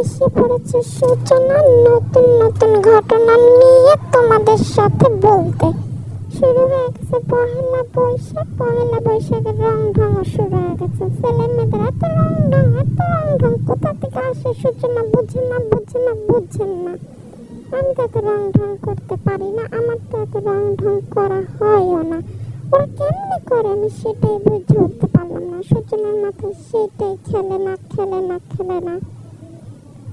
এসে পড়েছে সূচনা নতুন নতুন ঘটনা নিয়ে তোমাদের সাথে বলতে। শুরু হয়ে গেছে পহেলা বৈশাখ। পহেলা বৈশাখের রং ঢং শুরু হয়ে গেছে। ছেলে মেয়েদের এত রং ঢং এত রং ঢং কোথা থেকে আসে সূচনা? বুঝে না বুঝে না বুঝেন না। আমি তো এত রং ঢং করতে পারি না। আমার তো এত রং ঢং করা হয়ও না। ওরা কেমনি করে? আমি সেটাই বুঝে উঠতে পারলাম না। সূচনার মাথায় সেটাই খেলে না খেলে না খেলে না।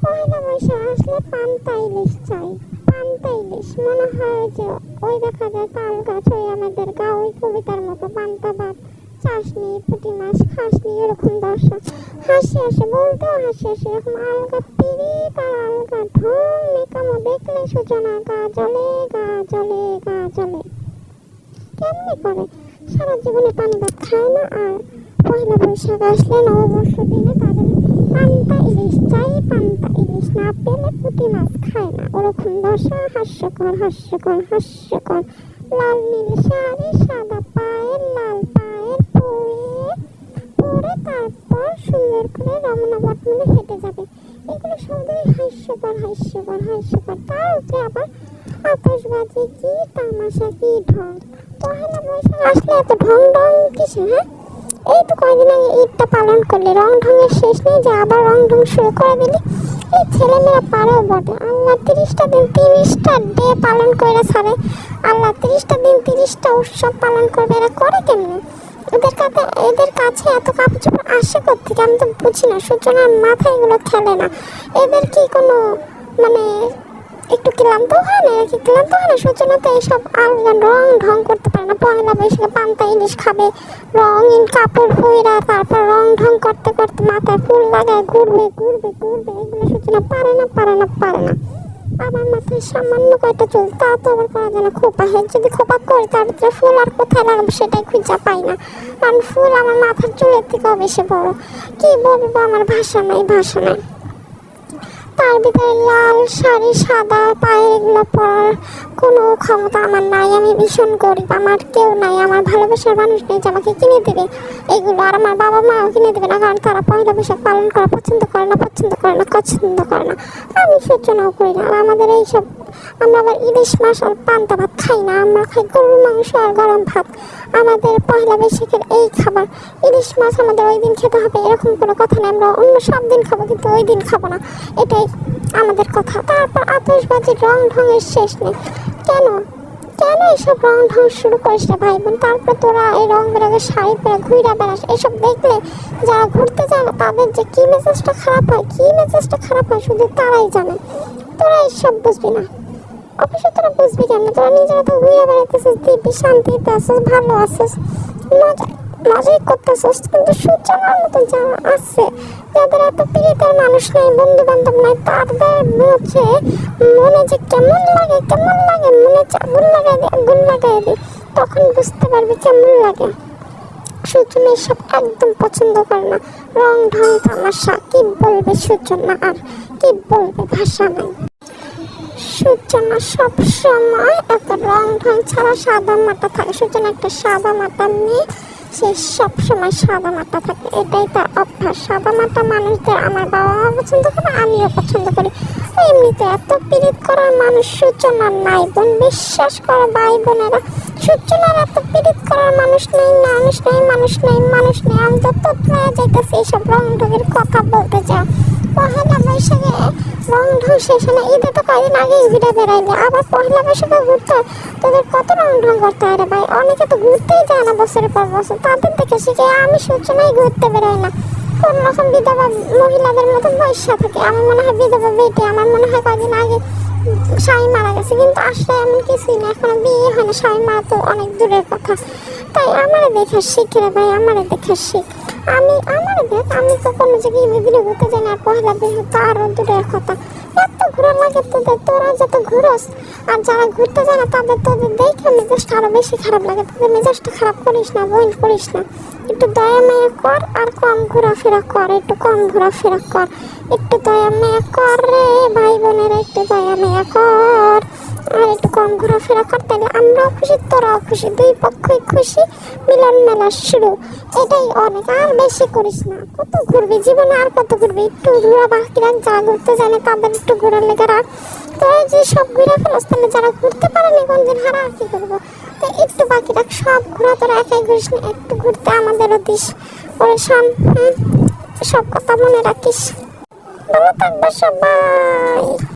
পয়লা বৈশাখ আসলে পান্তা ইলিশ চাই পান্তা ইলিশ মনে হয় যে ওই দেখা যায় তাল গাছ ওই আমাদের গা ওই কবিতার মতো পান্তা ভাত চাষনি, পুঁটি মাছ খাসনি, এরকম দশা। হাসি আসে বলতেও হাসি আসে, এরকম আলগা পিড়ি তার আলগা ঢং মেকামো দেখলে সূচনা গা জলে গা জলে গা জলে কেমনি করে? সারা জীবনে পানি ভাত খায় না, আর পয়লা বৈশাখ আসলে নববর্ষ দিনে পান্তা, ইলিশ চাই, পান্তা, ইলিশ না পেলে পুঁটি মাছ খায় না। ওরকম দশা হাস্যকর হাস্যকর হাস্যকর। লাল নীল শাড়ি, সাদা পায়ের, লাল পায়ের পরে পরে তারপর সুন্দর করে রমনা বটমনে হেঁটে যাবে। এগুলো সবই হাস্যকর হাস্যকর হাস্যকর। তার উপরে আবার আতশবাজি কি, তামাশা কি, ঢং। পহেলা বৈশাখ আসলে এত ঢং ঢং কিসে হ্যাঁ? এই তো কয়দিন আগে ঈদটা পালন করলে, রং ঢঙের শেষ নেই, যে আবার রং ঢং শুরু করে দিলি। এই ছেলেমেয়েরা পারেও বটে। আল্লাহ তিরিশটা দিন তিরিশটা ডে পালন করে ছাড়ে। আল্লাহ তিরিশটা দিন তিরিশটা উৎসব পালন করবে, এরা করে কেমনি? এদের কাছে এদের কাছে এত কাপড় চোপড় আসে কোথেকে আমি তো বুঝি না। সূচনার মাথায় এগুলো খেলে না। এদের কি কোনো মানে একটু ক্লান্ত হয় না? কি ক্লান্ত হয় না? সূচনা তো এইসব আলগা রং ঢং করতে পারে না। পয়লা বৈশাখে পান্তা ইলিশ খাবে, রঙিন কাপড় পইরা তারপর রং ঢং করতে করতে মাথায় ফুল লাগায়, ঘুরবে ঘুরবে ঘুরবে। এগুলো সূচনা পারে না পারে না পারে না। আমার মাথায় সামান্য কয়টা চুল, তা তো আবার করা যায় না খোপা হেড যদি খোপা করি, তার ভিতরে ফুল আর কোথায় লাগাবো সেটাই খুঁজে পাই না। কারণ ফুল আমার মাথার চুলের থেকেও বেশি বড়। কি বলব? আমার ভাষা নাই ভাষা নাই। তার ভিতরে লাল শাড়ি, সাদা পায়ে এগুলো পরার কোনো ক্ষমতা আমার নাই। আমি ভীষণ গরিব, আমার কেউ নাই, আমার ভালোবাসার মানুষ নেই যে আমাকে কিনে দেবে। এগুলো আর আমার বাবা মাও কিনে দেবে না, কারণ তারা পয়লা বৈশাখ পালন করা পছন্দ করে না, পছন্দ করে না পছন্দ করে না। আমি সূচনাও করি না। আর আমাদের এইসব আমরা আবার ইলিশ মাছ আর পান্তা ভাত খাই না, আমরা খাই গরুর মাংস আর গরম ভাত। আমাদের পয়লা বৈশাখের এই খাবার, ইলিশ মাছ আমাদের ওই দিন খেতে হবে, এরকম কোনো কথা নেই, আমরা অন্য সব দিন খাব, কিন্তু ওই দিন খাব না। এটাই আমাদের কথা। তারপর আতশবাজি রং ঢঙের শেষ নেই। কেন? কেন এসব রং ঢং শুরু করিস না ভাই বোন? তারপরে তোরা এই রং বেরঙের শাড়ি পরে ঘুরে বেড়াস। এসব দেখলে যারা ঘুরতে যায় না, তাদের যে কি মেজাজটা খারাপ হয়, কি মেজাজটা খারাপ হয় শুধু তারাই জানে। তোরা এসব বুঝবি না। অবশ্য তোরা বুঝবি কেন? তোরা নিজেরা তো ঘুরে বেড়াইতেছিস, দিব্যি, শান্তিতে আসিস ভালো আছিস। মজা মজাই করতেছিস, কিন্তু সূচনার মতো যারা আছে, যাদের এত পীড়িতের মানুষ নেই বন্ধু বান্ধব নাই, তাদের মুখে মনে যে কেমন লাগে কেমন লাগে, মনে আগুন লাগাই দে, আগুন লাগাই দে, তখন বুঝতে পারবি কেমন লাগে। সূচনা এসব একদম পছন্দ করে না। রং ঢং, তামাশা, কি বলবে সূচনা আর কি বলবে ভাষা নাই। সূচনা সব সময় এত রং ঢং ছাড়া সাদা মাটা থাকে। সূচনা একটা সাদা মাটা মেয়ে সে সব সময় সাদা মাটা থাকে। এটাই তার অভ্যাস। সাদা মাটা মানুষদের আমার বাবা মা পছন্দ করে, আমিও পছন্দ করি। এমনিতে এত পীড়িত করার মানুষ সূচনা নাই বোন। বিশ্বাস করো ভাই বোনেরা, সূচনার এত পীড়িত করার মানুষ নেই মানুষ নেই মানুষ নেই মানুষ নেই। আমি তো তোতলায় যাইতেছি এইসব রং ঢঙের কথা বলতে যাও পহেলা বৈশাখে রং ঢং শেষ হয় ঈদে তো কয়েকদিন আগেই ঘুরে বেড়াইলে, আবার পহেলা বৈশাখে ঘুরতে, তোদের কত রং ঢং করতে হয় ভাই? অনেকে তো ঘুরতেই যায় না বছরের পর বছর, তাদের দেখে শিখে আমি সূচনায় ঘুরতে বেরোই না। কোন রকম বিধবা মহিলাদের মতো বৈশা থাকে, আমার মনে হয় বিধবা বেটে, আমার মনে হয় কয়েকদিন আগে স্বামী মারা গেছে, কিন্তু আসলে এমন কিছুই না, এখনও বিয়ে হয় না, স্বামী মারা তো অনেক দূরের কথা। তাই আমারে দেখে শিখ রে ভাই, আমারে দেখে শিখ। আমি, আমার দেখ, আমি তো কোনো জায়গায় ভিডিও ঘুরতে যাই না। পহেলা বিয়ে তো আরও দূরের কথা। এত ঘোরা লাগে তোদের, তোরা যত ঘুরোস, আর যারা ঘুরতে যায় না, তাদের তোদের দেখে মেজাজটা আরও বেশি খারাপ লাগে। তোদের মেজাজটা খারাপ করিস না বইল করিস না। একটু দয়া মায়া কর, আর কম ঘোরাফেরা কর, একটু কম ঘোরাফেরা কর। একটু দয়া মায়া কর রে, ভাই বোনেরা, একটু দয়া মায়া কর। আর একটু কম ঘোরাফেরা কর তাহলে আমরাও খুশি, তোরাও খুশি, দুই পক্ষই খুশি মিলন মেলা শুরু। এটাই অনেক, আর বেশি করিস না। কত ঘুরবি জীবনে, আর কত ঘুরবি? একটু ঘোরা বাকি রাখ, যারা ঘুরতে জানে তাদের একটু ঘোরার লেগে রাখ। তোরা যে সব ঘুরে ফেলাস তাহলে যারা ঘুরতে পারেনি কোনদিন হারা কি করব? তো একটু বাকি রাখ, সব ঘোরা তোরা একাই ঘুরিস না, একটু ঘুরতে আমাদেরও দিস। পরেশান হুম? সব কথা মনে রাখিস। ভালো থাকবে সবাই।